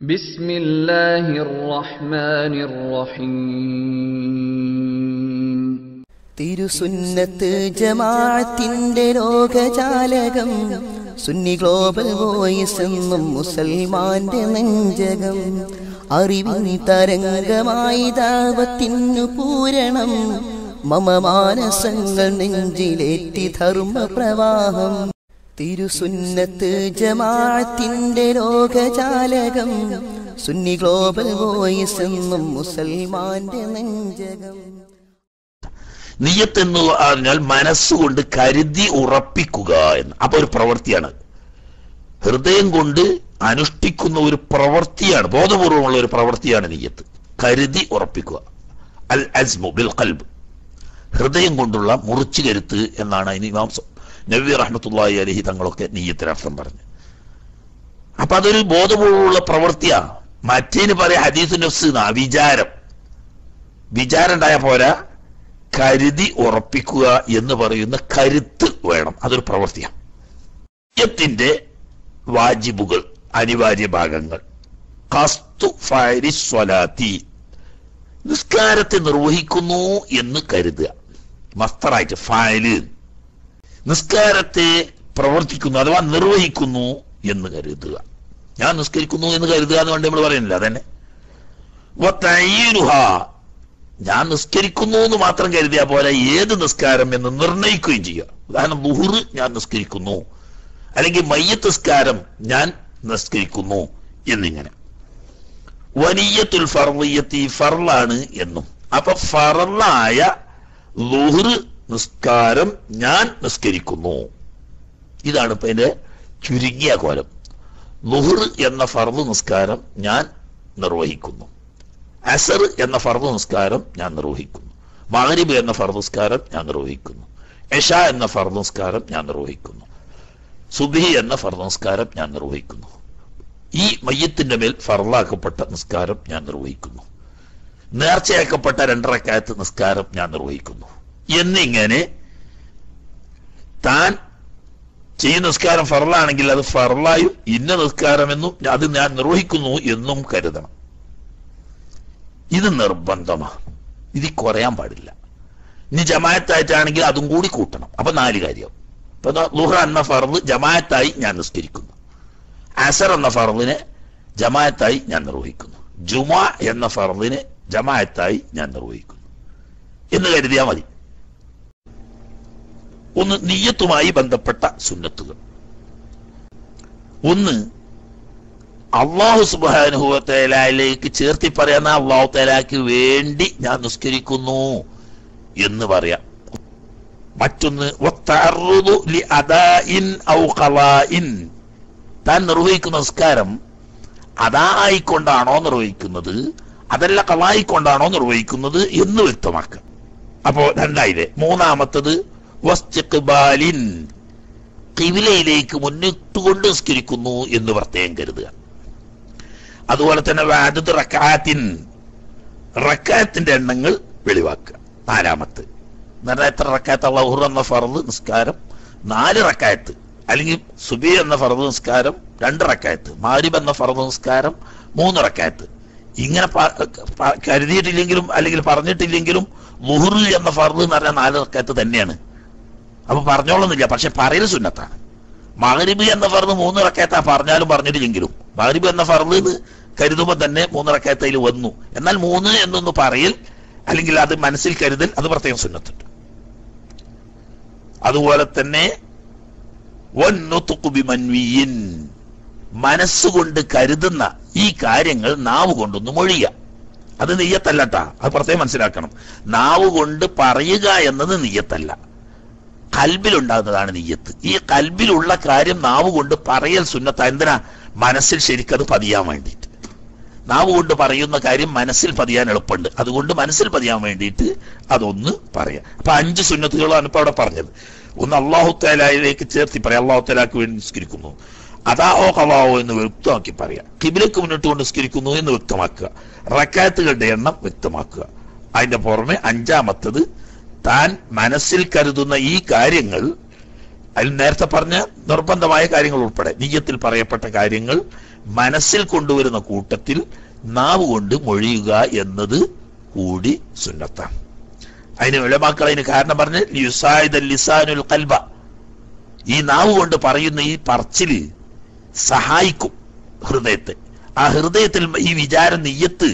بسم الله الرحمن الرحيم തിരുസുന്നത്ത് ജമാഅത്തിന്റെ ലോകജാലകം Sunni global voice എന്നും മുസൽമാന്റെ നെഞ്ചകം അറിവിൻ തരംഗമായി ദാവത്തിനു പൂരണം മമ മാനസങ്ങൾ നെഞ്ചിലേറ്റി ധർമ്മ പ്രവാഹം തിരുസുന്നത്ത് ജമാഅത്തിന്റെ ലോകജാലകം സുന്നി ഗ്ലോബൽ വോയിസ് എന്നും മുസൽമാന്റെ നെഞ്ചകം. നിയ്യത്ത് എന്ന് പറഞ്ഞാൽ മനസ്സുകൊണ്ട് കരുതി ഉറപ്പിക്കുക എന്ന്. അപ്പൊ ഒരു പ്രവൃത്തിയാണ്. ഹൃദയം കൊണ്ട് അനുഷ്ഠിക്കുന്ന ഒരു പ്രവൃത്തിയാണ് ബോധപൂർവമുള്ള ഒരു പ്രവൃത്തിയാണ് നിയ്യത്ത് കരുതി ഉറപ്പിക്കുക. അൽ അസ്മു ബിൽ ഖൽബ്. ഹൃദയം കൊണ്ടുള്ള മുറിച്ചു കരുത്ത് എന്നാണ് അതിന് ഇമാം സ- നബി റഹ്മത്തുള്ളാഹി അലഹി തങ്ങളൊക്കെ നീയത്തിന് അർത്ഥം പറഞ്ഞു. അപ്പൊ അതൊരു ബോധപൂർവമുള്ള പ്രവൃത്തിയാ. മറ്റേന് പറയാ ഹദീസ് നഫ്സ് എന്നാ, വിചാരം. വിചാരം ഉണ്ടായ പോരാ. കരുതി ഉറപ്പിക്കുക എന്ന് പറയുന്ന കരുത്ത് വേണം. അതൊരു പ്രവൃത്തിയാണ് യത്തിന്റെ വാജിബുകൾ അനിവാര്യ ഭാഗങ്ങൾ. കസ്തു നിസ്കാരത്തെ നിർവഹിക്കുന്നു എന്ന് കരുതുക. മസ്തറായിട്ട് ഫയൽ. നിസ്കാരത്തെ പ്രവർത്തിക്കുന്നു അഥവാ നിർവഹിക്കുന്നു എന്ന് കരുതുക. ഞാൻ നിസ്കരിക്കുന്നു എന്ന് കരുതുക എന്ന് വേണ്ടി നമ്മൾ പറയുന്നില്ല അതന്നെ. ഞാൻ നിസ്കരിക്കുന്നു എന്ന് മാത്രം കരുതിയ പോലെ ഏത് നിസ്കാരം എന്ന് നിർണയിക്കുകയും ചെയ്യുക. ഉദാഹരണം ലുഹുർ ഞാൻ നിസ്കരിക്കുന്നു. അല്ലെങ്കിൽ മയ്യത്ത് നിസ്കാരം ഞാൻ നിസ്കരിക്കുന്നു എന്നിങ്ങനെ. വനിയത്തുൽ ഫർവയ്യത്തി ഫർളാണ് എന്നും. അപ്പൊ ഫറലായ ലുഹുർ നിസ്കാരം ഞാൻ നിസ്കരിക്കുന്നു. ഇതാണ് ഇപ്പൊ എന്റെ ചുരുങ്ങിയ കോലം. നുഹർ എന്ന ഫർദ് നിസ്കാരം ഞാൻ നിർവഹിക്കുന്നു. അസർ എന്ന ഫർദ് നിസ്കാരം ഞാൻ നിർവഹിക്കുന്നു. മഗ്രിബ് എന്ന ഫർദ് നിസ്കാരം ഞാൻ നിർവഹിക്കുന്നു. എഷ എന്ന ഫർദ് നിസ്കാരം ഞാൻ നിർവഹിക്കുന്നു. സുബി എന്ന ഫർദ് നിസ്കാരം ഞാൻ നിർവഹിക്കുന്നു. ഈ മയ്യത്തിന്റെ മേൽ ഫർലാക്കപ്പെട്ട നിസ്കാരം ഞാൻ നിർവഹിക്കുന്നു. നേർച്ചയാക്കപ്പെട്ട രണ്ടരക്കാലത്ത് നിസ്കാരം ഞാൻ നിർവഹിക്കുന്നു. എന്നിങ്ങനെ താൻ ചെയ്യുന്ന നിസ്കാരം ഫറലാണെങ്കിൽ അത് ഫറലായും ഇന്ന നിസ്കാരമെന്നും അത് ഞാൻ നിർവഹിക്കുന്നു എന്നും കരുതണം. ഇത് നിർബന്ധമാണ്. ഇത് കുറയാൻ പാടില്ല. ഇനി ജമായത്തായിട്ടാണെങ്കിൽ അതും കൂടി കൂട്ടണം. അപ്പൊ നാല് കാര്യം ഇപ്പൊ ദാ ലുഹ്റ എന്ന ഫറദ് ജമായത്തായി ഞാൻ നിസ്കരിക്കുന്നു. അസർ എന്ന ഫറദിനെ ജമായത്തായി ഞാൻ നിർവഹിക്കുന്നു. ജുമാ എന്ന ഫറദിനെ ജമായത്തായി ഞാൻ നിർവഹിക്കുന്നു. എന്ന് കരുതിയാൽ മതി. ഒന്ന് നീയത്തുമായി ബന്ധപ്പെട്ട സുന്നത്തുകൾ. ഒന്ന് അള്ളാഹു സുബാനുഭവത്തേലയിലേക്ക് ചേർത്തി പറയുന്ന അള്ളാഹു തേലാക്ക് വേണ്ടി ഞാൻ നിസ്കരിക്കുന്നു എന്ന് പറയാം. മറ്റൊന്ന്. താൻ നിർവഹിക്കുന്ന നിസ്കാരം അതായിക്കൊണ്ടാണോ നിർവഹിക്കുന്നത് അതല്ല കളായിക്കൊണ്ടാണോ നിർവഹിക്കുന്നത് എന്ന് വ്യക്തമാക്കുക. അപ്പോ രണ്ടായില്ലേ? മൂന്നാമത്തത് വസ്തിഖ്ബാലിൻ കിവിലയിലേക്ക് മുന്നിട്ടുകൊണ്ട് നിസ്കരിക്കുന്നു എന്ന് പ്രത്യേകം കരുതുക. അതുപോലെ തന്നെ വാദത്ത് റക്കാത്തിൻ റക്കാത്തിന്റെ എണ്ണങ്ങൾ വെളിവാക്കുക. നാലാമത്ത്. എന്ന് എത്ര റക്കാത്ത് അള്ളാഹുർ എന്ന ഫറദ് നിസ്കാരം നാല് റക്കായത്ത് അല്ലെങ്കിൽ സുബി എന്ന ഫറദ് നിസ്കാരം രണ്ട് റക്കായത്ത് മാരിബ് എന്ന ഫറദ് നിസ്കാരം മൂന്ന് റക്കായത്ത് ഇങ്ങനെ കരുതിയിട്ടില്ലെങ്കിലും അല്ലെങ്കിൽ പറഞ്ഞിട്ടില്ലെങ്കിലും ലുഹുർ എന്ന ഫറദ് എന്ന് പറഞ്ഞാൽ നാല് റക്കായത്ത് തന്നെയാണ്. അപ്പൊ പറഞ്ഞോളൊന്നുമില്ല പക്ഷെ പറയൽ സുന്നത്താണ്. മഹരിബ് എന്ന ഫർദ് മൂന്ന് റക്കയത്താ പറഞ്ഞാലും പറഞ്ഞിട്ടില്ലെങ്കിലും മഹരിബ് എന്ന ഫർദ് എന്ന് കരുതുമ്പോൾ തന്നെ മൂന്ന് റക്കയത്തയിൽ വന്നു. എന്നാൽ മൂന്ന് എന്നൊന്ന് പറയൽ അല്ലെങ്കിൽ അത് മനസ്സിൽ കരുതൽ അത് പ്രത്യേകം സുന്നത്തുണ്ട്. അതുപോലെ തന്നെ. മനസ്സുകൊണ്ട് കരുതുന്ന ഈ കാര്യങ്ങൾ നാവ് കൊണ്ടൊന്ന് മൊഴിയ. അത് നെയ്യത്തല്ലട്ടാ അത് പ്രത്യേകം മനസ്സിലാക്കണം. നാവ് കൊണ്ട് പറയുക എന്നത് നെയ്യത്തല്ല. കൽബിലുണ്ടാകുന്നതാണ് നീയത്ത്. ഈ കൽബിലുള്ള കാര്യം നാവ് കൊണ്ട് പറയൽ സുന്നത്ത. എന്തിനാ? മനസ്സിൽ ശരിക്കത് പതിയാൻ വേണ്ടിയിട്ട്. നാവ് കൊണ്ട് പറയുന്ന കാര്യം മനസ്സിൽ പതിയാൻ എളുപ്പമുണ്ട്. അതുകൊണ്ട് മനസ്സിൽ പതിയാൻ വേണ്ടിയിട്ട് അതൊന്ന് പറയാം. അപ്പൊ അഞ്ച് സുന്നത്തുകളാണ് ഇപ്പൊ അവിടെ പറഞ്ഞത്. ഒന്ന് അള്ളാഹു തലായിലേക്ക് ചേർത്തി പറയാം. അള്ളാഹു തലാക്ക് വേണ്ടി നിസ്കരിക്കുന്നു. അതാഹോ കവാഹോ എന്ന് വ്യക്തമാക്കി പറയാം. കിബിലേക്ക് മുന്നിട്ട് കൊണ്ട് നിസ്കരിക്കുന്നു എന്ന് വ്യക്തമാക്കുക. റക്കാത്തുകളുടെ എണ്ണം വ്യക്തമാക്കുക. അതിന്റെ പുറമെ അഞ്ചാമത്തത് താൻ മനസ്സിൽ കരുതുന്ന ഈ കാര്യങ്ങൾ അതിൽ നേരത്തെ പറഞ്ഞ നിർബന്ധമായ കാര്യങ്ങൾ ഉൾപ്പെടെ നീയത്തിൽ പറയപ്പെട്ട കാര്യങ്ങൾ മനസ്സിൽ കൊണ്ടുവരുന്ന കൂട്ടത്തിൽ നാവ് കൊണ്ട് മൊഴിയുക എന്നത് കൂടി സുന്നത്താണ്. അതിന് വിലമാക്കൾ അതിന് കാരണം പറഞ്ഞ് ലിസാനുൽ കൽബ ഈ നാവ് കൊണ്ട് പറയുന്ന ഈ പറച്ചിൽ സഹായിക്കും ഹൃദയത്തെ. ആ ഹൃദയത്തിൽ ഈ വിചാരം നെയ്യത്ത്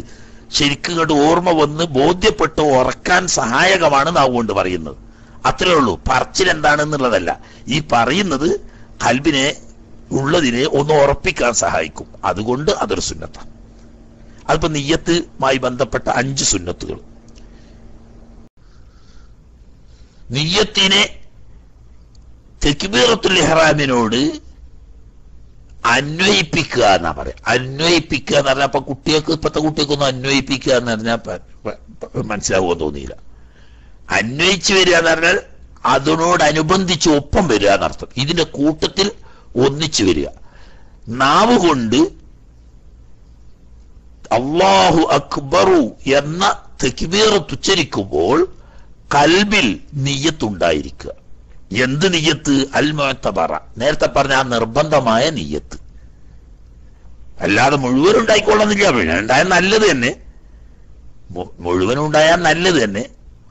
ശരിക്കും കണ്ട് ഓർമ്മ വന്ന് ബോധ്യപ്പെട്ട് ഉറക്കാൻ സഹായകമാണ് നാവ് കൊണ്ട് പറയുന്നത്. അത്രേ ഉള്ളൂ. പറച്ചിൽ എന്താണെന്നുള്ളതല്ല. ഈ പറയുന്നത് കൽബിനെ ഉള്ളതിനെ ഒന്ന് ഉറപ്പിക്കാൻ സഹായിക്കും. അതുകൊണ്ട് അതൊരു സുന്നത്താണ്. അതിപ്പോ നെയ്യത്തുമായി ബന്ധപ്പെട്ട അഞ്ച് സുന്നത്തുകൾ. നെയ്യത്തിനെ തെക്കുബീറത്തുൽ ഇഹ്റാമിനോട് അന്വയിപ്പിക്കുക എന്നാ പറയാ. അന്വയിപ്പിക്കുക എന്ന് പറഞ്ഞാൽ അപ്പൊ കുട്ടികൾക്ക് ഇപ്പത്തെ കുട്ടികൾക്കൊന്നും അന്വയിപ്പിക്കുക എന്ന് പറഞ്ഞാൽ മനസ്സിലാവുമെന്ന് തോന്നിയില്ല. അന്വയിച്ചു വരിക എന്ന് പറഞ്ഞാൽ അതിനോടനുബന്ധിച്ച് ഒപ്പം വരിക എന്നർത്ഥം. ഇതിന്റെ കൂട്ടത്തിൽ ഒന്നിച്ചു വരിക. നാവ് കൊണ്ട് അള്ളാഹു അക്ബറു എന്ന തെക്കുബീറത്ത് ഉച്ചരിക്കുമ്പോൾ കൽബിൽ നിയ്യത്തുണ്ടായിരിക്കുക. എന്ത് നിയ്യത്ത്? അൽ മുഅത്തബറ നേരത്തെ പറഞ്ഞ ആ നിർബന്ധമായ നിയ്യത്ത്. അല്ലാതെ മുഴുവൻ ഉണ്ടായിക്കൊള്ളുന്നില്ല പിന്നെ ഉണ്ടായാൽ നല്ലത് തന്നെ. മുഴുവൻ ഉണ്ടായാൽ നല്ലത് തന്നെ.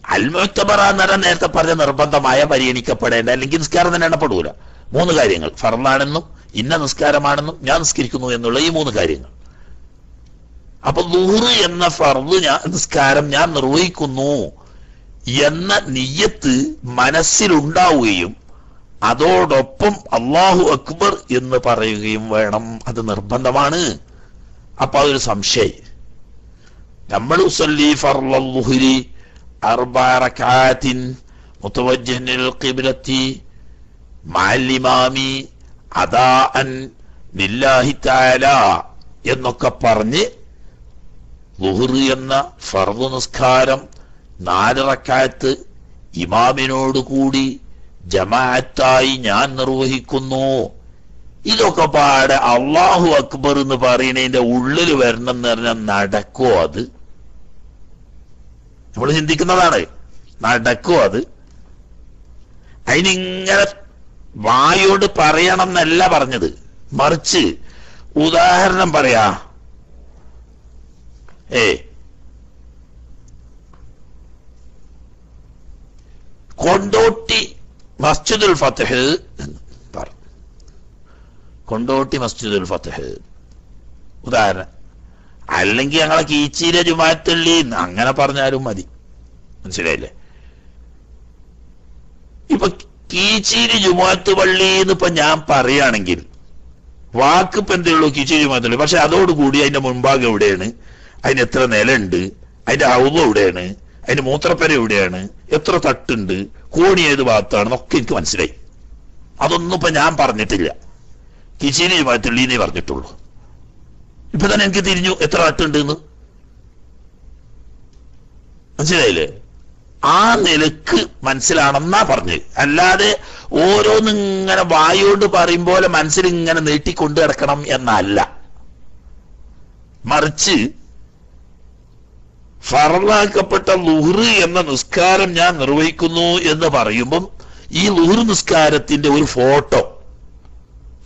അൽ മുഅത്തബറ എന്ന് നേരത്തെ പറഞ്ഞ നിർബന്ധമായ പരിഗണിക്കപ്പെടേണ്ട അല്ലെങ്കിൽ നിസ്കാരം തന്നെ എണ്ണപ്പെടൂല. മൂന്ന് കാര്യങ്ങൾ. ഫർണാണെന്നും ഇന്ന നിസ്കാരമാണെന്നും ഞാൻ നിസ്കരിക്കുന്നു എന്നുള്ള ഈ മൂന്ന് കാര്യങ്ങൾ. അപ്പൊ നൂറ് എന്ന ഫർദ് ഞാൻ നിസ്കാരം ഞാൻ നിർവഹിക്കുന്നു. എന്ന നിയ്യത്ത് മനസ്സിലുണ്ടാവുകയും അതോടൊപ്പം അള്ളാഹു അക്ബർ എന്ന് പറയുകയും വേണം. അത് നിർബന്ധമാണ്. അപ്പൊ അതൊരു സംശയം നമ്മൾ എന്നൊക്കെ പറഞ്ഞ് എന്ന ഫർദ് നിസ്കാരം നാല് റക്കായത്ത് ഇമാമിനോട് കൂടി ജമാഅത്തായി ഞാൻ നിർവഹിക്കുന്നു. ഇതൊക്കെ പാടെ അള്ളാഹു അക്ബർ എന്ന് പറയുന്നതിന്റെ ഉള്ളിൽ വരണം എന്ന് പറഞ്ഞാൽ നടക്കോ അത്? നമ്മൾ ചിന്തിക്കുന്നതാണ് നടക്കോ അത്? അതിനിങ്ങനെ വായോട് പറയണം എന്നല്ല പറഞ്ഞത്. മറിച്ച് ഉദാഹരണം പറയാ. ഏ കൊണ്ടോട്ടി മസ്ജിദുൽ ഫത്തഹ് എന്ന് പറഞ്ഞു കൊണ്ടോട്ടി മസ്ജിദുൽ ഫത്തഹ് ഉദാഹരണം അല്ലെങ്കിൽ ഞങ്ങളെ കീച്ചീര ജുമാത്തുള്ളി അങ്ങനെ പറഞ്ഞാലും മതി. മനസ്സിലായില്ലേ? ഇപ്പൊ കീച്ചീരി ജുമാത്ത് പള്ളി എന്ന് ഇപ്പൊ ഞാൻ പറയുകയാണെങ്കിൽ വാക്ക് എന്തേ ഉള്ളൂ കീച്ചീരി ജുമാത്തുള്ളി പക്ഷെ അതോടുകൂടി അതിന്റെ മുൻഭാഗം എവിടെയാണ്? അതിന് എത്ര നിലയുണ്ട്? അതിന്റെ ഹൗദ എവിടെയാണ്? അതിന്റെ മൂത്രപ്പര എവിടെയാണ്? എത്ര തട്ടുണ്ട്? കോണി ഏത് ഭാഗത്താണെന്നൊക്കെ എനിക്ക് മനസ്സിലായി. അതൊന്നും ഇപ്പൊ ഞാൻ പറഞ്ഞിട്ടില്ല. കിച്ചിനെ എന്നേ പറഞ്ഞിട്ടുള്ളൂ. ഇപ്പൊ തന്നെ എനിക്ക് തിരിഞ്ഞു എത്ര തട്ടുണ്ട് എന്ന് മനസ്സിലായില്ലേ? ആ നിലയ്ക്ക് മനസ്സിലാണെന്നാ പറഞ്ഞ്. അല്ലാതെ ഓരോന്നിങ്ങനെ വായോണ്ട് പറയും പോലെ മനസ്സിൽ ഇങ്ങനെ നീട്ടിക്കൊണ്ടു കിടക്കണം എന്നല്ല. മറിച്ച് ഫറലാക്കപ്പെട്ട ലുഹ്റ് എന്ന നിസ്കാരം ഞാൻ നിർവഹിക്കുന്നു എന്ന് പറയുമ്പം ഈ ലുഹ്റ് നിസ്കാരത്തിന്റെ ഒരു ഫോട്ടോ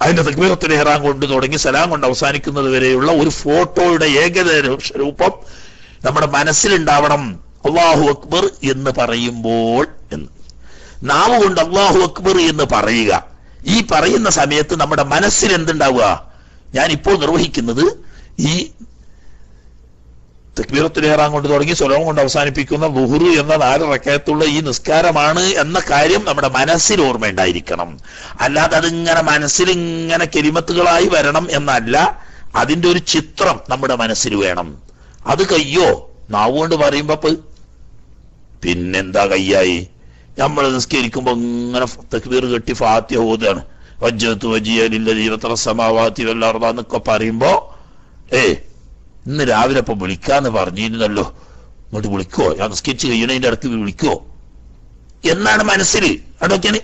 അതിന്റെ തക്ബീറത്തിന് ഹെറാൻ കൊണ്ട് തുടങ്ങി സലാം കൊണ്ട് അവസാനിക്കുന്നത് വരെയുള്ള ഒരു ഫോട്ടോയുടെ ഏകദേശ രൂപം നമ്മുടെ മനസ്സിലുണ്ടാവണം. അള്ളാഹു അക്ബർ എന്ന് പറയുമ്പോൾ എന്ന്. നാവ് കൊണ്ട് അള്ളാഹു അക്ബർ എന്ന് പറയുക. ഈ പറയുന്ന സമയത്ത് നമ്മുടെ മനസ്സിൽ എന്തുണ്ടാവുക? ഞാൻ ഇപ്പോൾ നിർവഹിക്കുന്നത് ഈ തക്ബീറത്തുലേറാൻ കൊണ്ട് തുടങ്ങി സ്വലം കൊണ്ട് അവസാനിപ്പിക്കുന്ന ലുഹുറു എന്ന നാല് റക്കയത്തുള്ള ഈ നിസ്കാരമാണ് എന്ന കാര്യം നമ്മുടെ മനസ്സിൽ ഓർമ്മയുണ്ടായിരിക്കണം. അല്ലാതെ അതിങ്ങനെ മനസ്സിൽ ഇങ്ങനെ കെരിമത്തുകളായി വരണം എന്നല്ല അതിന്റെ ഒരു ചിത്രം നമ്മുടെ മനസ്സിൽ വേണം. അത് കയ്യോ? നാവുകൊണ്ട് പറയുമ്പോ പിന്നെന്താ കയ്യായി? നമ്മൾ നിസ്കരിക്കുമ്പോ ഇങ്ങനെ തക്ബീർ കെട്ടി ഫാത്യ ഓതാണ് വജ്ജത്ത് വജിയലില്ല ദീപത്ര സമാവാത്തി വല്ലാർന്നൊക്കെ പറയുമ്പോ ഏ ഇന്ന് രാവിലെ ഇപ്പൊ വിളിക്കാന്ന് പറഞ്ഞിരുന്നല്ലോ. ഇങ്ങോട്ട് വിളിക്കോ. ഞാൻ നിസ്കരിച്ച് കഴിയണതിന്റെ ഇടയ്ക്ക് വിളിക്കോ. എന്നാണ് മനസ്സിൽ അതൊക്കെയാണ്.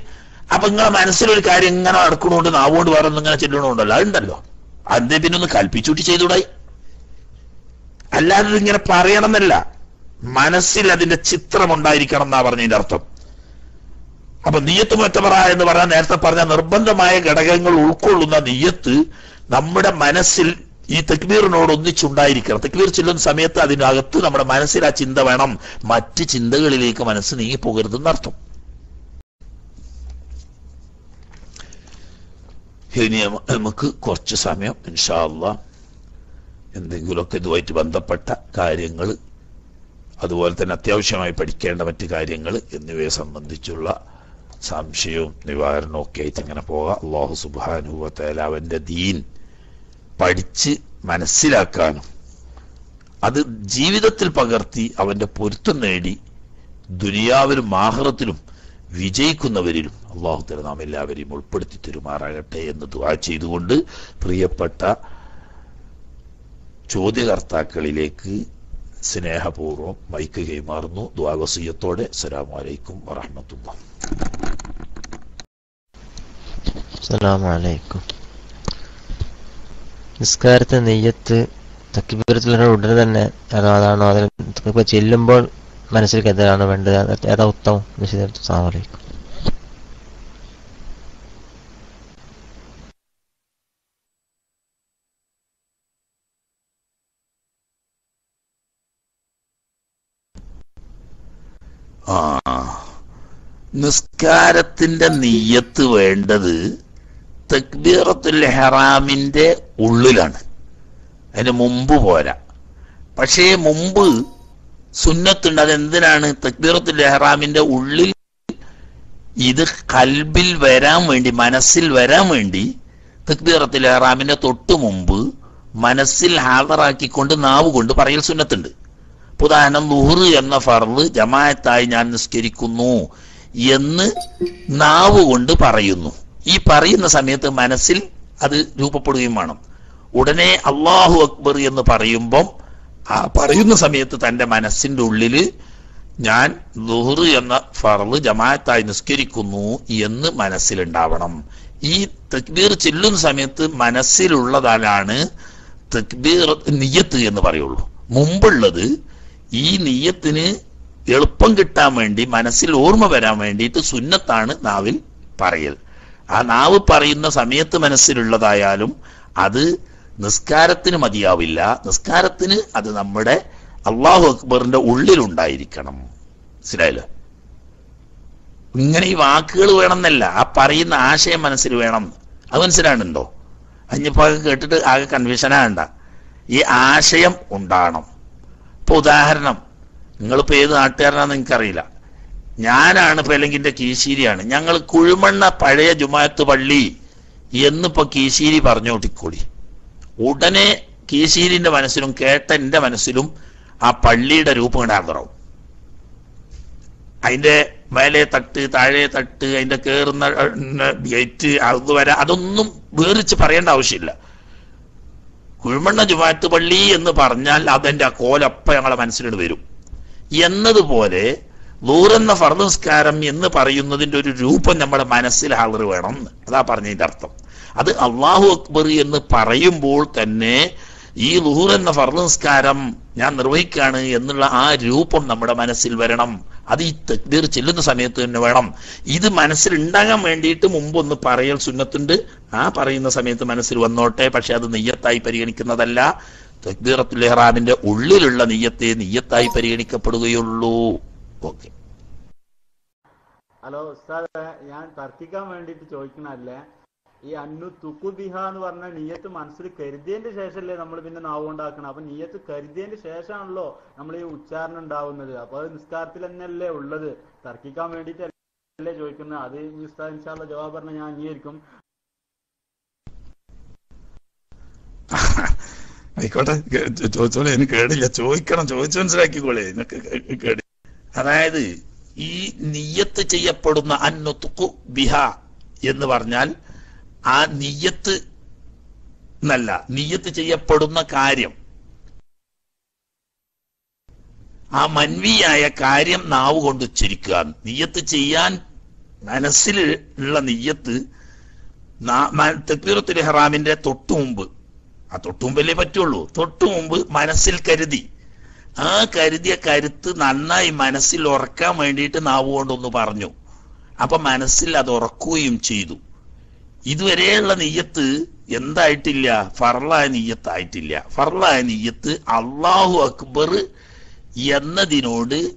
അപ്പൊ നിങ്ങളെ മനസ്സിലൊരു കാര്യം ഇങ്ങനെ നടക്കണോണ്ട് നാവുകൊണ്ട് വേറെ ഇങ്ങനെ ചെല്ലണോണ്ടല്ലോ. അതുണ്ടല്ലോ. അതിനെ പിന്നെ ഒന്ന് കൽപ്പിച്ചൂട്ടി ചെയ്തൂടായി അല്ലാതെ ഇങ്ങനെ പറയണമെന്നല്ല. മനസ്സിൽ അതിന്റെ ചിത്രം ഉണ്ടായിരിക്കണം എന്നാ പറഞ്ഞതിന്റെ അർത്ഥം. അപ്പൊ നീയത്ത് മറ്റവറ എന്ന് പറഞ്ഞാൽ നേരത്തെ പറഞ്ഞ നിർബന്ധമായ ഘടകങ്ങൾ ഉൾക്കൊള്ളുന്ന നീയത്ത് നമ്മുടെ മനസ്സിൽ ഈ തെക്ബീറിനോട് ഒന്നിച്ചുണ്ടായിരിക്കണം തക്ബീർ ചൊല്ലുന്ന സമയത്ത് അതിനകത്ത് നമ്മുടെ മനസ്സിൽ ആ ചിന്ത വേണം. മറ്റ് ചിന്തകളിലേക്ക് മനസ്സ് നീങ്ങി പോകരുതെന്നർത്ഥം ഇനി നമുക്ക് കുറച്ച് സമയം ഇൻഷാല്ല എന്തെങ്കിലുമൊക്കെ ഇതുമായിട്ട് ബന്ധപ്പെട്ട കാര്യങ്ങൾ അതുപോലെ തന്നെ അത്യാവശ്യമായി പഠിക്കേണ്ട മറ്റ് കാര്യങ്ങൾ എന്നിവയെ സംബന്ധിച്ചുള്ള സംശയവും നിവാരണവും ഒക്കെ ആയിട്ട് ഇങ്ങനെ പോകാം. അള്ളാഹു സുബാനുഭവത്തേല ദീൻ പഠിച്ച് മനസ്സിലാക്കാനും അത് ജീവിതത്തിൽ പകർത്തി അവന്റെ പൊരുത്തം നേടി ദുനിയാവിലും ആഹ്റത്തിലും വിജയിക്കുന്നവരിലും അള്ളാഹു തല നാം എല്ലാവരെയും ഉൾപ്പെടുത്തി തെരുമാറാകട്ടെ എന്ന് ദുവാ ചെയ്തുകൊണ്ട് പ്രിയപ്പെട്ട ചോദ്യകർത്താക്കളിലേക്ക് സ്നേഹപൂർവം മൈക്ക് കൈമാറുന്നു. ദ്വാവസീയത്തോടെ അസലാമലൈക്കും വറഹമത്തുള്ള അലൈക്കും. നിസ്കാരത്തെ നെയ്യത്ത് തക്കിബീരത്തിലുള്ള ഉടനെ തന്നെ അതോ അതാണോ അതിൽ ചെല്ലുമ്പോൾ മനസ്സിലേക്ക് ഏതാണ് വേണ്ടത്? ഏതാ ഉത്തമം? വിശദീകരിച്ചു ആ നിസ്കാരത്തിന്റെ നീയത്ത് വേണ്ടത് തക്ബീറത്തുൽ ഹറാമിന്റെ ഉള്ളിലാണ്. അതിന് മുമ്പ് പോരാ. പക്ഷേ മുമ്പ് സുന്നത്തുണ്ട്. അതെന്തിനാണ്? തക്ബീറത്തുൽ ഹറാമിന്റെ ഉള്ളിൽ ഇത് കൽബിൽ വരാൻ വേണ്ടി മനസ്സിൽ വരാൻ വേണ്ടി തക്ബീറത്തുൽ ഹറാമിന്റെ തൊട്ട് മുമ്പ് മനസ്സിൽ ഹാജറാക്കിക്കൊണ്ട് നാവ് കൊണ്ട് പറയൽ സുന്നത്തുണ്ട്. ഉദാഹരണം ലുഹറ് എന്ന ഫർൾ ജമായത്തായി ഞാൻ നിസ്കരിക്കുന്നു എന്ന് നാവ് കൊണ്ട് പറയുന്നു. ഈ പറയുന്ന സമയത്ത് മനസ്സിൽ അത് രൂപപ്പെടുകയും വേണം. ഉടനെ അള്ളാഹു അക്ബർ എന്ന് പറയുമ്പം ആ പറയുന്ന സമയത്ത് തന്റെ മനസ്സിന്റെ ഉള്ളിൽ ഞാൻ ദുഹർ എന്ന ഫർൾ ജമാഅത്തായി നിസ്കരിക്കുന്നു എന്ന് മനസ്സിലുണ്ടാവണം. ഈ തക്ബീർ ചെല്ലുന്ന സമയത്ത് മനസ്സിലുള്ളതാണ് തക്ബീർ നിയ്യത്ത് എന്ന് പറയുള്ളൂ. മുമ്പുള്ളത് ഈ നീയത്തിന് എളുപ്പം കിട്ടാൻ വേണ്ടി മനസ്സിൽ ഓർമ്മ വരാൻ വേണ്ടിയിട്ട് സുന്നത്താണ് നാവിൽ പറയൽ. ആ നാവ് പറയുന്ന സമയത്ത് മനസ്സിലുള്ളതായാലും അത് നിസ്കാരത്തിന് മതിയാവില്ല. നിസ്കാരത്തിന് അത് നമ്മുടെ അള്ളാഹു അക്ബറിന്റെ ഉള്ളിലുണ്ടായിരിക്കണം. മനസ്സിലായല്ലോ? ഇങ്ങനെ ഈ വാക്കുകൾ വേണമെന്നല്ല. ആ പറയുന്ന ആശയം മനസ്സിൽ വേണം. അത് മനസ്സിലാണുണ്ടോ അഞ്ഞിപ്പോ കേട്ടിട്ട് ആകെ കൺഫ്യൂഷനാകണ്ട ഈ ആശയം ഉണ്ടാകണം. ഇപ്പൊ ഉദാഹരണം. നിങ്ങളിപ്പോ ഏത് നാട്ടുകാരനാന്ന് എനിക്കറിയില്ല ഞാനാണ് അല്ലെങ്കിൽ കീശീരിയാണ്. ഞങ്ങൾ കുഴിമണ്ണ പഴയ ജുമാഅത്ത് പള്ളി എന്നിപ്പോ കീശീരി പറഞ്ഞു പറഞ്ഞോട്ടിക്കൂടി ഉടനെ കീശീരിന്റെ മനസ്സിലും കേട്ട എന്റെ മനസ്സിലും ആ പള്ളിയുടെ രൂപം ഇടാതറാവും അതിന്റെ മേലെ തട്ട് താഴെ തട്ട് അതിന്റെ കേറുന്ന ഗേറ്റ് അത് വരെ അതൊന്നും വേറിച്ച് പറയേണ്ട ആവശ്യമില്ല. കുഴിമണ്ണ ജുമാഅത്ത് പള്ളി എന്ന് പറഞ്ഞാൽ അതെന്റെ ആ കോലപ്പ ഞങ്ങളെ മനസ്സിലോട് വരും. എന്നതുപോലെ നൂറെന്ന ഫർദസ്കാരം എന്ന് പറയുന്നതിന്റെ ഒരു രൂപം നമ്മുടെ മനസ്സിൽ ഹാളർ വേണം അതാ പറഞ്ഞതിന്റെ അർത്ഥം. അത് അള്ളാഹു അക്ബർ എന്ന് പറയുമ്പോൾ തന്നെ ഈ ലുഹൂർ എന്ന ഫർദ് നിസ്കാരം ഞാൻ നിർവഹിക്കാണ് എന്നുള്ള ആ രൂപം നമ്മുടെ മനസ്സിൽ വരണം. അത് ഈ തക്ബീർ ചെല്ലുന്ന സമയത്ത് തന്നെ വേണം. ഇത് മനസ്സിൽ ഉണ്ടാകാൻ വേണ്ടിയിട്ട് മുമ്പ് ഒന്ന് പറയൽ സുന്നത്തുണ്ട്. ആ പറയുന്ന സമയത്ത് മനസ്സിൽ വന്നോട്ടെ. പക്ഷെ അത് നെയ്യത്തായി പരിഗണിക്കുന്നതല്ല. തക്ബീറത്തുൽ ഇഹ്റാമിന്റെ ഉള്ളിലുള്ള നെയ്യത്തെ നെയ്യത്തായി പരിഗണിക്കപ്പെടുകയുള്ളൂ. ഓക്കെ ഹലോ ഉസ്താദ് ഞാൻ തർക്കിക്കാൻ വേണ്ടിട്ട് ചോദിക്കണല്ലേ ഈ അന്നു തുക്കുബിഹ എന്ന് പറഞ്ഞ നീയത്ത് മനസ്സിൽ കരുതിയതിന്റെ ശേഷമല്ലേ നമ്മൾ പിന്നെ നാവ് ഉണ്ടാക്കണം അപ്പൊ നീയത്ത് കരുതിയതിന്റെ ശേഷമാണല്ലോ നമ്മൾ ഈ ഉച്ചാരണം ഉണ്ടാവുന്നത് അപ്പൊ അത് നിസ്കാരത്തിൽ തന്നെയല്ലേ ഉള്ളത് തർക്കിക്കാൻ വേണ്ടിട്ട് അല്ലേ ചോദിക്കുന്നത് അത് ഈ ഉസ്താദ് ജവാബ് പറഞ്ഞ ഞാൻ അംഗീകരിക്കും ആയിക്കോട്ടെ ചോദിച്ചോളെ എനിക്ക് കേടില്ല ചോദിക്കണം ചോദിച്ചു മനസ്സിലാക്കിക്കോളെ എനിക്ക് കേ- കേടി അതായത് ഈ നിയ്യത്ത് ചെയ്യപ്പെടുന്ന അന്നുത്തുക്കു ബിഹ എന്ന് പറഞ്ഞാൽ ആ നിയ്യത്ത് എന്നല്ല നിയ്യത്ത് ചെയ്യപ്പെടുന്ന കാര്യം. ആ മൻവിയായ കാര്യം നാവ് കൊണ്ട് ഉച്ചരിക്കുക. നിയ്യത്ത് ചെയ്യാൻ മനസ്സിൽ ഉള്ള നിയ്യത്ത് തക്ബീറത്തുൽ ഹറാമിന്റെ തൊട്ടു മുമ്പ് ആ തൊട്ടു മുമ്പല്ലേ പറ്റുള്ളൂ. തൊട്ടു മുമ്പ് മനസ്സിൽ കരുതി. ആ കരുതിയ കരുത്ത് നന്നായി മനസ്സിൽ ഉറക്കാൻ വേണ്ടിയിട്ട് നാവുകൊണ്ടൊന്ന് പറഞ്ഞു. അപ്പൊ മനസ്സിൽ അത് ഉറക്കുകയും ചെയ്തു. ഇതുവരെയുള്ള നെയ്യത്ത് എന്തായിട്ടില്ല? ഫർലായ നെയ്യത്തായിട്ടില്ല. ഫർലായ നെയ്യത്ത് അള്ളാഹു അക്ബർ എന്നതിനോട്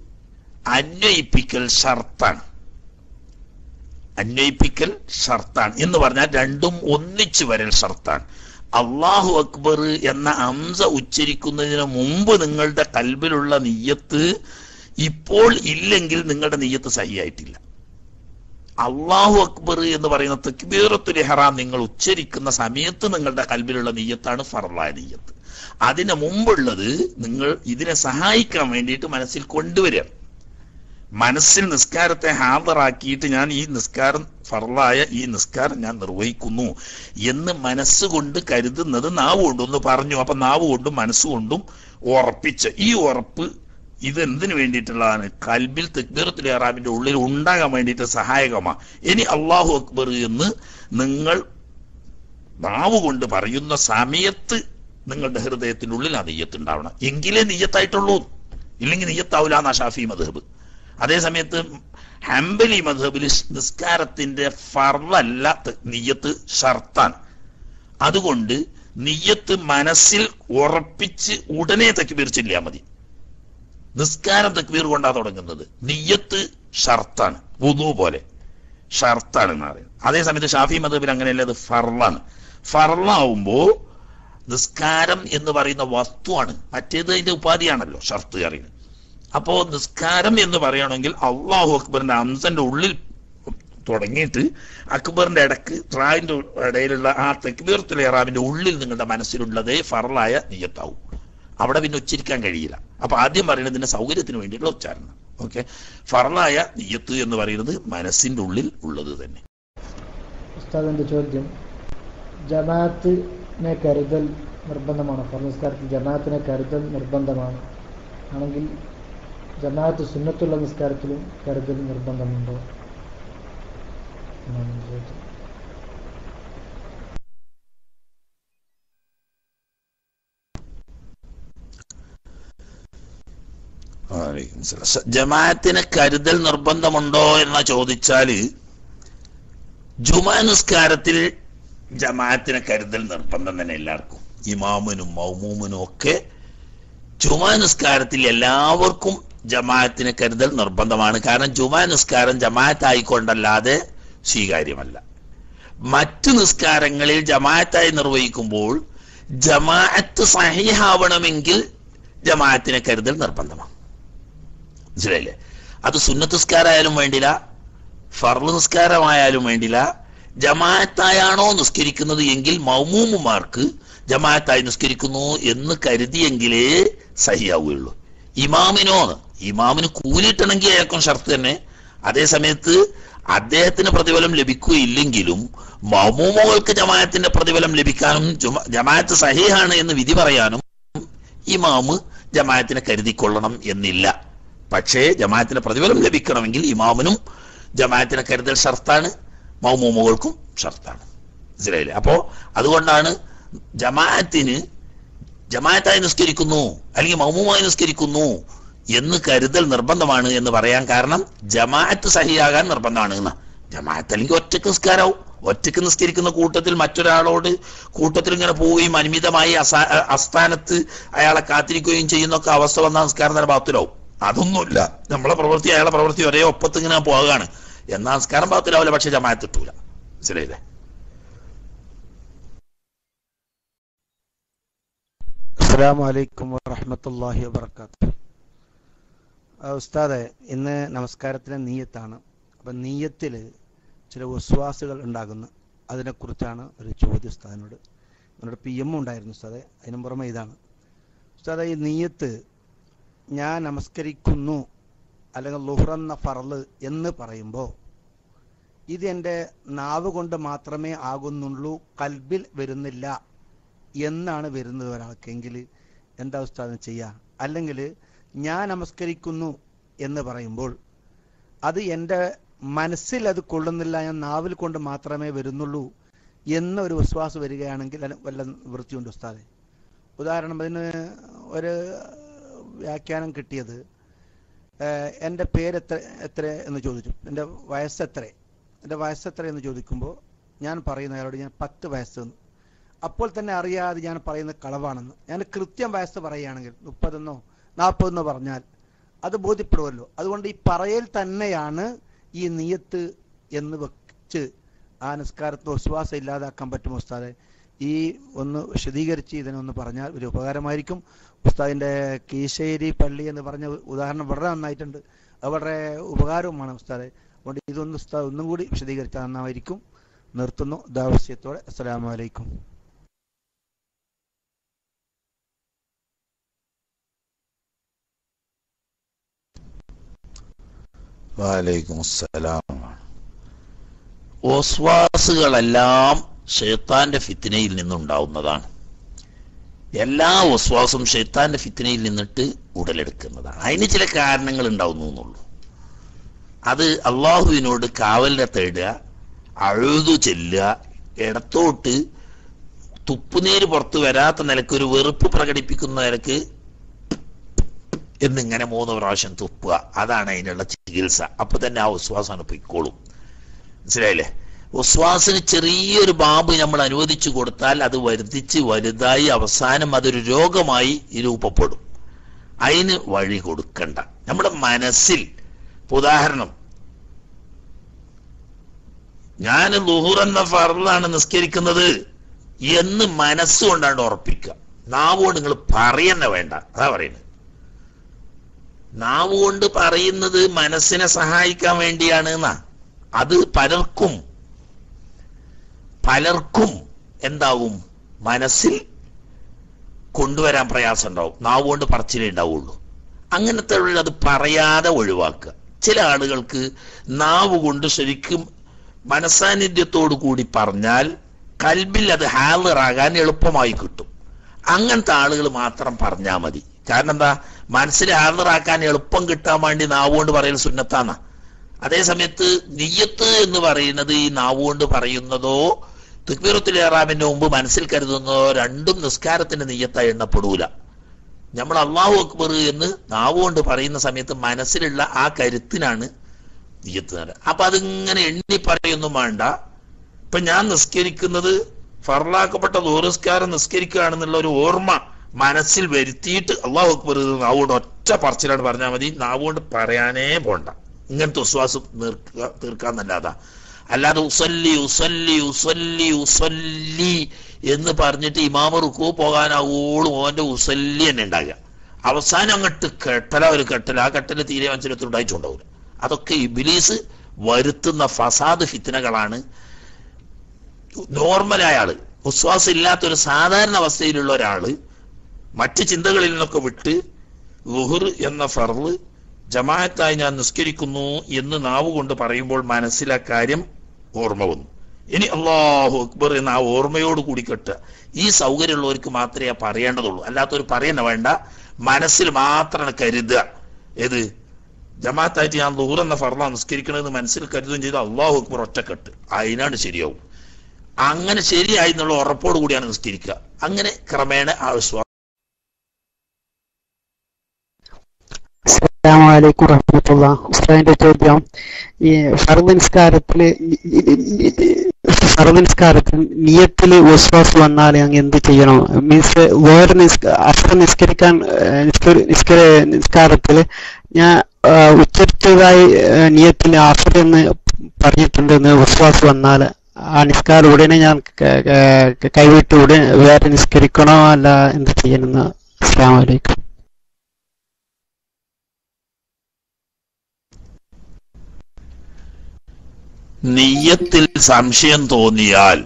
അന്വയിപ്പിക്കൽ ഷർത്താണ്. അന്വയിപ്പിക്കൽ ഷർത്താണ് എന്ന് പറഞ്ഞാൽ രണ്ടും ഒന്നിച്ചു വരൽ ഷർത്താണ്. അള്ളാഹു അക്ബർ എന്ന അംസ ഉച്ചരിക്കുന്നതിന് മുമ്പ് നിങ്ങളുടെ കൽബിലുള്ള നീയത്ത് ഇപ്പോൾ ഇല്ലെങ്കിൽ നിങ്ങളുടെ നീയത്ത് സഹിയായിട്ടില്ല. അള്ളാഹു അക്ബർ എന്ന് പറയുന്ന തക്ബീറത്തുൽ ഹറാം നിങ്ങൾ ഉച്ചരിക്കുന്ന സമയത്ത് നിങ്ങളുടെ കൽബിലുള്ള നീയത്താണ് ഫർലായ നീയത്ത് അതിനു മുമ്പുള്ളത് നിങ്ങൾ ഇതിനെ സഹായിക്കാൻ വേണ്ടിയിട്ട് മനസ്സിൽ കൊണ്ടുവരിക. മനസ്സിൽ നിസ്കാരത്തെ ഹാജറാക്കിയിട്ട് ഞാൻ ഈ നിസ്കാരം ഫറലായ ഈ നിസ്കാരം ഞാൻ നിർവഹിക്കുന്നു എന്ന് മനസ്സുകൊണ്ട് കരുതുന്നത് നാവ് കൊണ്ടൊന്ന് പറഞ്ഞു. അപ്പൊ നാവ് കൊണ്ടും മനസ്സുകൊണ്ടും ഉറപ്പിച്ച്. ഈ ഉറപ്പ് ഇത് എന്തിനു വേണ്ടിയിട്ടുള്ളതാണ്? കൽബിൽ തക്ബീറത്തുൽ ഇഹ്റാമിന്റെ ഉള്ളിൽ ഉണ്ടാകാൻ വേണ്ടിയിട്ട് സഹായകമാണ് ഇനി അള്ളാഹു അക്ബർ എന്ന് നിങ്ങൾ നാവ് കൊണ്ട് പറയുന്ന സമയത്ത് നിങ്ങളുടെ ഹൃദയത്തിനുള്ളിൽ ആ നെയ്യത്ത് ഉണ്ടാവണം എങ്കിലേ നെയ്യത്തായിട്ടുള്ളൂ. ഇല്ലെങ്കിൽ നെയ്യത്താവില്ല എന്നാ ഷാഫി മധബ് അതേ സമയത്ത് ഹംബലി മധബിൽ നിസ്കാരത്തിന്റെ ഫർവല്ല നിയ്യത്ത് ഷർത്താണ്. അതുകൊണ്ട് നിയ്യത്ത് മനസ്സിൽ ഉറപ്പിച്ച് ഉടനെ തക്ബീർ ചെല്ലിയാൽ മതി. നിസ്കാരം തക്ബീർ കൊണ്ടാ തുടങ്ങുന്നത്. നിയ്യത്ത് ഷർത്താണ് വുദു പോലെ. ഷർത്താണ് എന്ന് പറയുന്നത് അതേസമയത്ത് ഷാഫി മതബിൽ അങ്ങനെയല്ല അത് ഫർളാണ്. ഫർളാവുമ്പോ നിസ്കാരം എന്ന് പറയുന്ന വസ്തുവാണ്. മറ്റേത് അതിന്റെ ഉപാധിയാണല്ലോ ഷർത്ത് അറിയുന്നത് അപ്പോ നിസ്കാരം എന്ന് പറയണമെങ്കിൽ അള്ളാഹു അക്ബറിന്റെ അംസന്റെ ഉള്ളിൽ തുടങ്ങിയിട്ട് അക്ബറിന്റെ ഇടയ്ക്ക് ട്രായിന്റെ ഇടയിലുള്ള ആ തെക്ബീർത്തുൽ ഇറാമിന്റെ ഉള്ളിൽ നിങ്ങളുടെ മനസ്സിലുള്ളതേ ഫറലായ നിയത്താവും. അവിടെ പിന്നെ ഉച്ചരിക്കാൻ കഴിയില്ല. അപ്പൊ ആദ്യം പറയുന്നതിന്റെ സൗകര്യത്തിന് വേണ്ടിയിട്ടുള്ള ഉച്ചാരണം. ഓക്കെ? ഫറലായ നിയത്ത് എന്ന് പറയുന്നത് മനസ്സിന്റെ ഉള്ളിൽ ഉള്ളത് തന്നെ. ഉസ്താദിന്റെ ചോദ്യം. ജമാഅത്തിനെ കരുതൽ നിർബന്ധമാണ്? ഫർനിസ്കാരത്തിൽ ജമാഅത്തിനെ കരുതൽ നിർബന്ധമാണ്? ആണെങ്കിൽ ജമാഅത്ത് സുന്നത്തുള്ള നിസ്കാരത്തിലും കരുതൽ നിർബന്ധമുണ്ടോ? എന്നാണ് ജമാഅത്തിന് കരുതൽ നിർബന്ധമുണ്ടോ എന്ന് ചോദിച്ചാൽ ജുമാ നിസ്കാരത്തിൽ ജമാഅത്തിന് കരുതൽ നിർബന്ധം തന്നെ എല്ലാവർക്കും. ഇമാമിനും മൗമൂമിനും ഒക്കെ ജുമാ നിസ്കാരത്തിൽ എല്ലാവർക്കും ജമാഅത്തിന് കരുതൽ നിർബന്ധമാണ്. കാരണം ജുമാ നിസ്കാരം ജമാഅത്തായിക്കൊണ്ടല്ലാതെ സ്വീകാര്യമല്ല. മറ്റു നിസ്കാരങ്ങളിൽ ജമാഅത്തായി നിർവഹിക്കുമ്പോൾ ജമാഅത്ത് സഹിഹാവണമെങ്കിൽ ജമാഅത്തിന് കരുതൽ നിർബന്ധമാണ്. മനസ്സിലായില്ലേ? അത് സുന്നത്ത് നിസ്കാരമായാലും വേണ്ടില്ല ഫർൾ നിസ്കാരമായാലും വേണ്ടില്ല ജമാഅത്തായാണോ നിസ്കരിക്കുന്നത് എങ്കിൽ മൗമൂമുമാർക്ക് ജമാഅത്തായി നിസ്കരിക്കുന്നു എന്ന് കരുതിയെങ്കിലേ സഹിയാവുകയുള്ളൂ. ഇമാമിനോ ഇമാമിന് കൂലിട്ടണമെങ്കിൽ അയാൾക്കും ഷർത്ത് തന്നെ. അതേ സമയത്ത് അദ്ദേഹത്തിന് പ്രതിഫലം ലഭിക്കുകയില്ലെങ്കിലും മൗമൂമുകൾക്ക് ജമായത്തിന്റെ പ്രതിഫലം ലഭിക്കാനും ജമായത്ത് സഹിഹാണ് എന്ന് വിധി പറയാനും ഇമാമ് ജമാഅത്തിനെ കരുതിക്കൊള്ളണം എന്നില്ല. പക്ഷേ ജമായത്തിന്റെ പ്രതിഫലം ലഭിക്കണമെങ്കിൽ ഇമാമിനും ജമായത്തിനെ കരുതൽ ഷർത്താണ് മൗമൂമുകൾക്കും ഷർത്താണ്. മനസ്സിലായില്ലേ? അപ്പോ അതുകൊണ്ടാണ് ജമാഅത്തിന് ജമാഅത്തായി നിസ്കരിക്കുന്നു അല്ലെങ്കിൽ മൗമുമായി നിസ്കരിക്കുന്നു എന്ന് കരുതൽ നിർബന്ധമാണ് എന്ന് പറയാൻ കാരണം ജമാഅത്ത് സഹിയാകാൻ നിർബന്ധമാണ് എന്ന്. ജമാഅത്ത് അല്ലെങ്കിൽ ഒറ്റയ്ക്ക് നിസ്കാരവും ഒറ്റയ്ക്ക് നിസ്കരിക്കുന്ന കൂട്ടത്തിൽ മറ്റൊരാളോട് കൂട്ടത്തിൽ ഇങ്ങനെ പോവുകയും അനിമിതമായി അസാ- അസ്ഥാനത്ത് അയാളെ കാത്തിരിക്കുകയും ചെയ്യുന്നൊക്കെ അവസ്ഥ വന്ന നിസ്കാരം തന്നെ ബാത്തിലാവും. അതൊന്നുമില്ല. നമ്മളെ പ്രവൃത്തി അയാളെ പ്രവൃത്തി ഒരേ ഒപ്പത്ത് ഇങ്ങനെ പോവുകയാണ്. എന്നാ നിസ്കാരം ബാത്തിലാവില്ല പക്ഷെ ജമാഅത്ത് ഇട്ടൂല മനസ്സിലായില്ലേ? അസ്സാം വലൈക്കും വാഹമത്തല്ലാഹി വബർക്കാത്ത് ഉസ്താദെ ഇന്ന് നമസ്കാരത്തിലെ നീയത്താണ്. അപ്പം നീയത്തിൽ ചില ഉസ്വാസുകൾ ഉണ്ടാകുന്നു അതിനെക്കുറിച്ചാണ് ഒരു ചോദ്യം ഉസ്താദിനോട്. എന്നോട് പി എം ഉണ്ടായിരുന്നു ഉസ്താദെ അതിനു പുറമെ ഇതാണ്. ഉസ്താദെ ഈ നീയത്ത് ഞാൻ നമസ്കരിക്കുന്നു അല്ലെങ്കിൽ ലുഹ്റെന്ന ഫറൽ എന്ന് പറയുമ്പോൾ ഇത് എന്റെ നാവ് കൊണ്ട് മാത്രമേ ആകുന്നുള്ളൂ കൽബിൽ വരുന്നില്ല എന്നാണ് വരുന്നത് ഒരാൾക്കെങ്കിൽ എന്താ ഉസ്താദം ചെയ്യുക അല്ലെങ്കിൽ ഞാൻ നമസ്കരിക്കുന്നു എന്ന് പറയുമ്പോൾ അത് എന്റെ മനസ്സിൽ അത് കൊള്ളുന്നില്ല ഞാൻ നാവിൽ കൊണ്ട് മാത്രമേ വരുന്നുള്ളൂ എന്നൊരു വിശ്വാസം വരികയാണെങ്കിൽ വല്ല വൃത്തിയുണ്ട് ഉസ്താദെ. ഉദാഹരണം അതിന് ഒരു വ്യാഖ്യാനം കിട്ടിയത് എന്റെ പേര് എത്ര എത്ര എന്ന് ചോദിച്ചു. എന്റെ വയസ്സ് എത്ര? എന്റെ വയസ്സ് എത്ര എന്ന് ചോദിക്കുമ്പോൾ ഞാൻ പറയുന്ന അയാളോട് ഞാൻ പത്ത് വയസ്സ് എന്ന് അപ്പോൾ തന്നെ അറിയാതെ ഞാൻ പറയുന്ന കളവാണെന്ന്. ഞാൻ കൃത്യം വയസ്സ് പറയുകയാണെങ്കിൽ മുപ്പതെന്നോ നാൽപ്പതെന്നോ പറഞ്ഞാൽ അത് ബോധ്യപ്പെടുമല്ലോ അതുകൊണ്ട് ഈ പറയൽ തന്നെയാണ് ഈ നിയത്ത് എന്ന് വെച്ച് ആ നിസ്കാരത്തിന് വിശ്വാസം ഇല്ലാതാക്കാൻ പറ്റുമോ ഉസ്താദെ? ഈ ഒന്ന് വിശദീകരിച്ച് ഇതിനൊന്ന് പറഞ്ഞാൽ ഒരു ഉപകാരമായിരിക്കും. ഉസ്താദിന്റെ കീശേരി പള്ളി എന്ന് പറഞ്ഞ ഉദാഹരണം വളരെ നന്നായിട്ടുണ്ട്. വളരെ ഉപകാരവുമാണ് ഉസ്താദെ. അതുകൊണ്ട് ഇതൊന്ന് ഉസ്താദ് ഒന്നും കൂടി വിശദീകരിച്ചാൽ നന്നായിരിക്കും. നിർത്തുന്നു. ദാവശ്യത്തോടെ അസ്സലാമു വാലൈക്കും അസ്സലാം. ഒസ്വാസുകളെല്ലാം ഷെയ്ത്താന്റെ ഫിത്തിനയിൽ നിന്നുണ്ടാവുന്നതാണ്. എല്ലാ ഒസ്വാസും ഷെയ്ത്താന്റെ ഫിത്തിനയിൽ നിന്നിട്ട് ഉടലെടുക്കുന്നതാണ്. അതിന് ചില കാരണങ്ങൾ ഉണ്ടാവുന്നു എന്നുള്ളൂ. അത് അള്ളാഹുവിനോട് കാവലിനെ തേടുക അഴുതു ചെല്ലുക ഇടത്തോട്ട് തുപ്പുനീര് പുറത്തു വരാത്ത നിലയ്ക്ക് ഒരു വെറുപ്പ് പ്രകടിപ്പിക്കുന്ന നിലയ്ക്ക് എന്നിങ്ങനെ മൂന്ന് പ്രാവശ്യം തുപ്പുക. അതാണ് അതിനുള്ള ചികിത്സ. അപ്പൊ തന്നെ ആ ഉസ്വാസാണ് പൊയ്ക്കോളും. മനസ്സിലായില്ലേ? ഉസ്വാസിന് ചെറിയൊരു ബാബ് നമ്മൾ അനുവദിച്ചു കൊടുത്താൽ അത് വർദ്ധിച്ച് വലുതായി അവസാനം അതൊരു രോഗമായി രൂപപ്പെടും. അതിന് വഴി കൊടുക്കണ്ട. നമ്മുടെ മനസ്സിൽ ഉദാഹരണം. ഞാൻ ലുഹുർ എന്ന ഫറലാണ് നിസ്കരിക്കുന്നത്. എന്ന് മനസ്സുകൊണ്ടാണ് ഉറപ്പിക്കുക. നാവോട് നിങ്ങൾ പറയുന്ന വേണ്ട. അതാ പറയുന്നത്. നാവ് കൊണ്ട് പറയുന്നത് മനസ്സിനെ സഹായിക്കാൻ വേണ്ടിയാണ് എന്നാ. അത് പലർക്കും പലർക്കും എന്താവും? മനസ്സിൽ കൊണ്ടുവരാൻ പ്രയാസം ഉണ്ടാവും നാവ് കൊണ്ട് പറച്ചിലേ ഉണ്ടാവുള്ളൂ. അങ്ങനത്തെ അത് പറയാതെ ഒഴിവാക്കുക. ചില ആളുകൾക്ക് നാവ് കൊണ്ട് ശരിക്കും മനസാന്നിധ്യത്തോടു കൂടി പറഞ്ഞാൽ കൽബിൽ അത് ഹാലറാകാൻ എളുപ്പമായി കിട്ടും. അങ്ങനത്തെ ആളുകൾ മാത്രം പറഞ്ഞാൽ മതി. കാരണം എന്താ മനസ്സിൽ ഹാജറാക്കാൻ എളുപ്പം കിട്ടാൻ വേണ്ടി നാവുകൊണ്ട് പറയുന്ന സുന്നത്താന്ന. അതേ സമയത്ത് നിയ്യത്ത് എന്ന് പറയുന്നത് ഈ നാവുകൊണ്ട് പറയുന്നതോ തുക്ബീറത്തുൽ ഇറാമിന്റെ മുമ്പ് മനസ്സിൽ കരുതുന്നതോ രണ്ടും നിസ്കാരത്തിന്റെ നെയ്യത്തായി എണ്ണപ്പെടൂല. നമ്മൾ അള്ളാഹു അക്ബർ എന്ന് നാവുകൊണ്ട് പറയുന്ന സമയത്ത് മനസ്സിലുള്ള ആ കരുത്തിനാണ് നെയ്യത്ത് നേടുക അപ്പൊ അതിങ്ങനെ എണ്ണി പറയൊന്നും വേണ്ട. ഇപ്പൊ ഞാൻ നിസ്കരിക്കുന്നത് ഫറലാക്കപ്പെട്ട ദൂരസ്കാരം നിസ്കരിക്കുകയാണെന്നുള്ള ഒരു ഓർമ്മ മനസ്സിൽ വരുത്തിയിട്ട് അള്ളാഹു അക്ബർ നാവുകൊണ്ട് ഒറ്റ പറച്ചിലാണ് പറഞ്ഞാൽ മതി. നാവുകൊണ്ട് പറയാനേ പോണ്ട. ഇങ്ങനത്തെ വിശ്വാസം തീർക്കുക തീർക്കാന്നല്ലാതാ. അല്ലാതെ ഉസല്ലി ഉസല്ലി ഉസല്ലി ഉസല്ലി എന്ന് പറഞ്ഞിട്ട് ഇമാമ റുക്കു പോകാനാവോളും ഓന്റെ ഉസല്ലി തന്നെ ഉണ്ടാകുക അവസാനം അങ്ങോട്ട് കെട്ടല ഒരു കെട്ടല ആ കെട്ടല തീരെ മനസ്സിലത്ത് ഉണ്ടായിട്ടുണ്ടാവില്ല അതൊക്കെ ഇബിലീസ് വരുത്തുന്ന ഫസാദ് ഫിത്തനകളാണ് നോർമലായ ആൾ വിശ്വാസം ഇല്ലാത്ത ഒരു സാധാരണ അവസ്ഥയിലുള്ള ഒരാൾ മറ്റ് ചിന്തകളിൽ നിന്നൊക്കെ വിട്ട് ലുഹുർ എന്ന ഫർൾ ജമാഅത്തായി ഞാൻ നിസ്കരിക്കുന്നു എന്ന് നാവ് കൊണ്ട് പറയുമ്പോൾ മനസ്സിലാ കാര്യം ഓർമ്മ വന്നു. ഇനി അള്ളാഹു അക്ബർ എന്ന് ആ ഓർമ്മയോട് കൂടി കെട്ടുക. ഈ സൗകര്യമുള്ളവർക്ക് മാത്രമേ പറയേണ്ടതുള്ളൂ. അല്ലാത്തവർ പറയുന്ന വേണ്ട. മനസ്സിൽ മാത്രമാണ് കരുതുക. ഏത്? ജമാഅത്തായിട്ട് ഞാൻ ലുഹുർ എന്ന ഫർള നിസ്കരിക്കണമെന്ന് മനസ്സിൽ കരുതുകയും ചെയ്ത് അള്ളാഹു അക്ബർ ഒറ്റക്കെട്ട്. അതിനാണ് ശരിയാവും. അങ്ങനെ ശരിയായി എന്നുള്ള ഉറപ്പോട് കൂടിയാണ് നിസ്കരിക്കുക. അങ്ങനെ ക്രമേണ ആ വിശ്വാസം ചോദ്യം ഈ ഫർദ് നിസ്കാരത്തിൽ ഫർദ് നിസ്കാരത്തിൽ നിയത്തിൽ വിശ്വാസം വന്നാൽ അങ്ങ് എന്ത് ചെയ്യണം? മീൻസ് വേറെ അസ്ത്ര നിസ്കരിക്കാൻ ഏഹ്, നിസ്കര നിസ്കാരത്തിൽ ഞാൻ ഉച്ചരിച്ചതായി നിയത്തിൽ അസർ എന്ന് പറഞ്ഞിട്ടുണ്ടെന്ന് വിശ്വാസം വന്നാൽ ആ നിസ്കാരം ഉടനെ ഞാൻ കൈവിട്ട് ഉടനെ വേറെ നിസ്കരിക്കണോ അല്ല എന്ത് ചെയ്യണമെന്ന് അസ്സാം വലൈക്കും നിയ്യത്തിൽ സംശയം തോന്നിയാൽ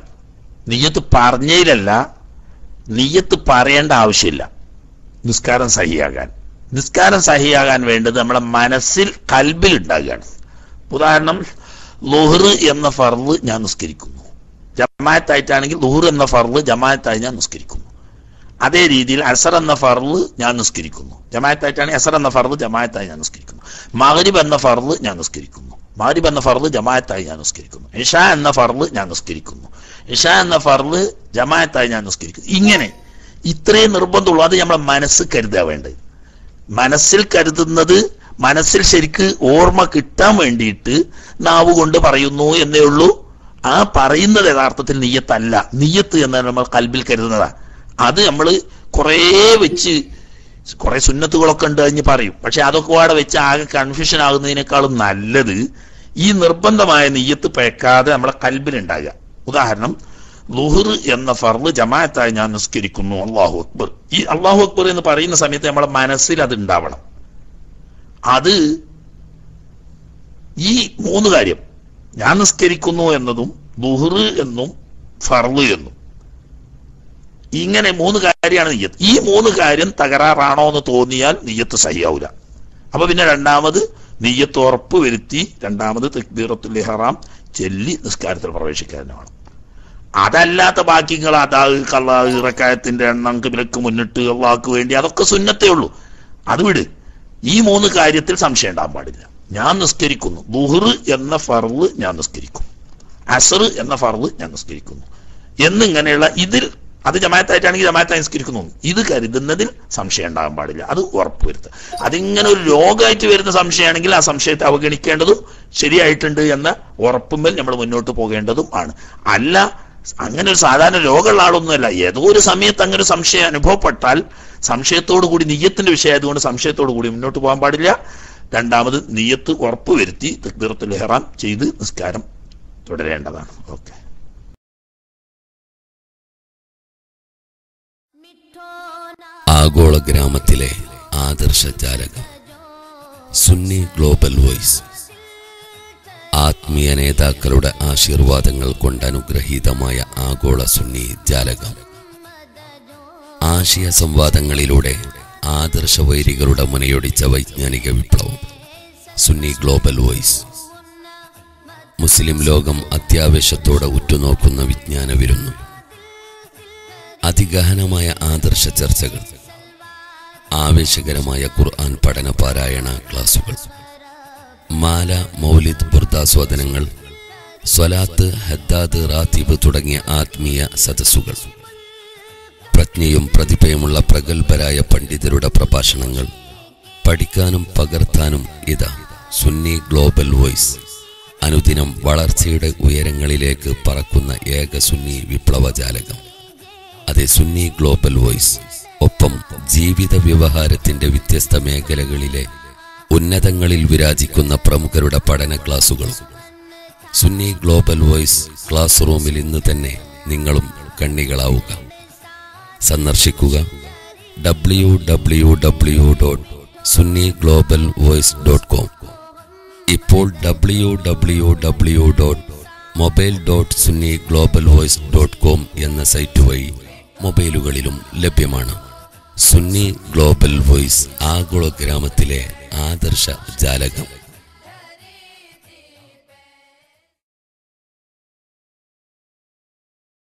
നിയ്യത്ത് പറഞ്ഞതിലല്ല നിയ്യത്ത് പറയേണ്ട ആവശ്യമില്ല. നിസ്കാരം സഹിയാകാൻ. നിസ്കാരം സഹിയാകാൻ വേണ്ടത് നമ്മുടെ മനസ്സിൽ കൽബിൽ ഉണ്ടാകുകയാണ്. ഉദാഹരണം ലുഹർ എന്ന ഫർൾ ഞാൻ നിസ്കരിക്കുന്നു. ജമായത്തായിട്ടാണെങ്കിൽ ലുഹർ എന്ന ഫർൾ ജമായത്തായി ഞാൻ നിസ്കരിക്കുന്നു. അതേ രീതിയിൽ അസർ എന്ന ഫർൾ ഞാൻ നിസ്കരിക്കുന്നു. ജമായത്തായിട്ടാണെങ്കിൽ അസർ എന്ന ഫർൾ ജമായത്തായി ഞാൻ നിസ്കരിക്കുന്നു. മഗ്രിബ് എന്ന ഫർൾ ഞാൻ നിസ്കരിക്കുന്നു. മഗ്രിബ് എന്ന ഫർൾ ജമായത്തായി ഞാൻ നിസ്കരിക്കുന്നു. ഇഷ എന്ന ഫർൾ ഞാൻ നിസ്കരിക്കുന്നു. ഇഷ എന്ന ഫർൾ ജമായത്തായി ഞാൻ നിസ്കരിക്കുന്നു. ഇങ്ങനെ ഇത്രയും നിർബന്ധമുള്ളൂ. അത് നമ്മളെ മനസ്സ് കരുതാവേണ്ടത്. മനസ്സിൽ കരുതുന്നത് മനസ്സിൽ ശരിക്ക് ഓർമ്മ കിട്ടാൻ വേണ്ടിയിട്ട് നാവ് കൊണ്ട് പറയുന്നു എന്നേ ഉള്ളൂ. ആ പറയുന്നത് യഥാർത്ഥത്തിൽ നീയത്തല്ല നീയത്ത് എന്നാണ് നമ്മൾ കൽബിൽ കരുതുന്നതാ. അത് നമ്മൾ കുറേ വെച്ച് കുറെ സുന്നത്തുകളൊക്കെ ഉണ്ട് കഴിഞ്ഞ് പറയും. പക്ഷെ അതൊക്കെ കൂടെ വെച്ച് ആകെ കൺഫ്യൂഷൻ ആകുന്നതിനേക്കാളും നല്ലത് ഈ നിർബന്ധമായ നെയ്യത്ത് പഴക്കാതെ നമ്മളെ കൽബിലുണ്ടാകുക ഉദാഹരണം ലുഹർ എന്ന ഫർൾ ജമാഅത്തായി ഞാൻ നിസ്കരിക്കുന്നു. അള്ളാഹു അക്ബർ. ഈ അള്ളാഹു അക്ബർ എന്ന് പറയുന്ന സമയത്ത് നമ്മളെ മനസ്സിൽ അത് ഉണ്ടാവണം. അത് ഈ മൂന്ന് കാര്യം. ഞാൻ നിസ്കരിക്കുന്നു എന്നതും ബുഹർ എന്നും ഫർൾ എന്നും. ഇങ്ങനെ മൂന്ന് കാര്യമാണ് നെയ്യത്ത്. ഈ മൂന്ന് കാര്യം തകരാറാണോ എന്ന് തോന്നിയാൽ നെയ്യത്ത് സഹിയാവൂല. അപ്പൊ പിന്നെ രണ്ടാമത് നെയ്യത്ത് ഉറപ്പ് വരുത്തി രണ്ടാമത് തക്ബീറത്തുൽ ഇഹ്റാം ചെല്ലി നിസ്കാരത്തിൽ പ്രവേശിക്കാനാണ് അതല്ലാത്ത ബാക്കിങ്ങൾ അതാഹ് കള്ളാഹ് ഇറക്കായത്തിന്റെ എണ്ണം കിലക്ക് മുന്നിട്ട് അള്ളാഹ്ക്ക് വേണ്ടി അതൊക്കെ സുന്നത്തേ ഉള്ളൂ. അത് വിട്. ഈ മൂന്ന് കാര്യത്തിൽ സംശയം ഉണ്ടാകാൻ പാടില്ല. ഞാൻ നിസ്കരിക്കുന്നു. ബുഹർ എന്ന ഫർൾ ഞാൻ നിസ്കരിക്കുന്നു അസർ എന്ന ഫർൾ ഞാൻ നിസ്കരിക്കുന്നു. എന്നിങ്ങനെയുള്ള ഇതിൽ അത് ജമായത്തായിട്ടാണെങ്കിൽ ജമായത്തായി നിസ്കരിക്കുന്നു. ഇത് കരുതുന്നതിൽ സംശയം ഉണ്ടാകാൻ പാടില്ല. അത് ഉറപ്പുവരുത്തുക അതിങ്ങനെ ഒരു രോഗമായിട്ട് വരുന്ന സംശയമാണെങ്കിൽ ആ സംശയത്തെ അവഗണിക്കേണ്ടതും ശരിയായിട്ടുണ്ട് എന്ന ഉറപ്പുമ്പോൾ നമ്മൾ മുന്നോട്ട് പോകേണ്ടതും ആണ്. അല്ല അങ്ങനെ ഒരു സാധാരണ രോഗമുള്ള ആളൊന്നുമല്ല. ഏതോ ഒരു സമയത്ത് അങ്ങനെ സംശയം അനുഭവപ്പെട്ടാൽ സംശയത്തോടു കൂടി നീയത്തിന്റെ വിഷയമായതുകൊണ്ട് സംശയത്തോടു കൂടി മുന്നോട്ട് പോകാൻ പാടില്ല. രണ്ടാമത് നീയത്ത് ഉറപ്പ് വരുത്തി തക്ബീറത്തുൽ ഇഹ്റാം ചെയ്ത് നിസ്കാരം തുടരേണ്ടതാണ്. ഓക്കെ. ആഗോള ഗ്രാമത്തിലെ ആദർശ ജാലകം. Sunni Global Voice. ആത്മീയ നേതാക്കളുടെ ആശീർവാദങ്ങൾ കൊണ്ട് അനുഗ്രഹീതമായ ആഗോള സുന്നി ജാലകം. ആശയ സംവാദങ്ങളിലൂടെ ആദർശ വൈരികളുടെ മുനയൊടിച്ച വൈജ്ഞാനിക വിപ്ലവം. Sunni global voice. മുസ്ലിം ലോകം അത്യാവശ്യത്തോടെ ഉറ്റുനോക്കുന്ന വിജ്ഞാന വിരുന്നു. അതിഗഹനമായ ആദർശ ചർച്ചകൾ. ആവേശകരമായ ഖുർആൻ പഠന പാരായണ ക്ലാസുകൾ. മാല മൗലിദ് ബുർദാസ്വാദനങ്ങൾ സ്വലാത്ത് ഹദ്ദാദ് റാത്തീബ് തുടങ്ങിയ ആത്മീയ സദസ്സുകൾ. പ്രജ്ഞയും പ്രതിഭയുമുള്ള പ്രഗത്ഭരായ പണ്ഡിതരുടെ പ്രഭാഷണങ്ങൾ പഠിക്കാനും പകർത്താനും ഇതാ സുന്നി ഗ്ലോബൽ വോയിസ്. അനുദിനം വളർച്ചയുടെ ഉയരങ്ങളിലേക്ക് പറക്കുന്ന ഏക സുന്നി വിപ്ലവജാലകം. അതെ സുന്നി ഗ്ലോബൽ വോയിസ്. ഒപ്പം ജീവിത വ്യവഹാരത്തിന്റെ വ്യത്യസ്ത മേഖലകളിലെ ഉന്നതങ്ങളിൽ വിരാജിക്കുന്ന പ്രമുഖരുടെ പഠന ക്ലാസുകൾ സുന്നി ഗ്ലോബൽ വോയിസ് ക്ലാസ് റൂമിൽ ഇന്ന് തന്നെ നിങ്ങളും കണ്ണികളാവുക. സന്ദർശിക്കുക. W W W dot Sunni Global Voice dot com ഇപ്പോൾ W W W dot mobile dot Sunni Global Voice dot com എന്ന സൈറ്റ് വഴി മൊബൈലുകളിലും ലഭ്യമാണ്. സുന്നി ഗ്ലോബൽ വോയിസ് ആഗോള ഗ്രാമത്തിലെ ആദർശ ജാലകം.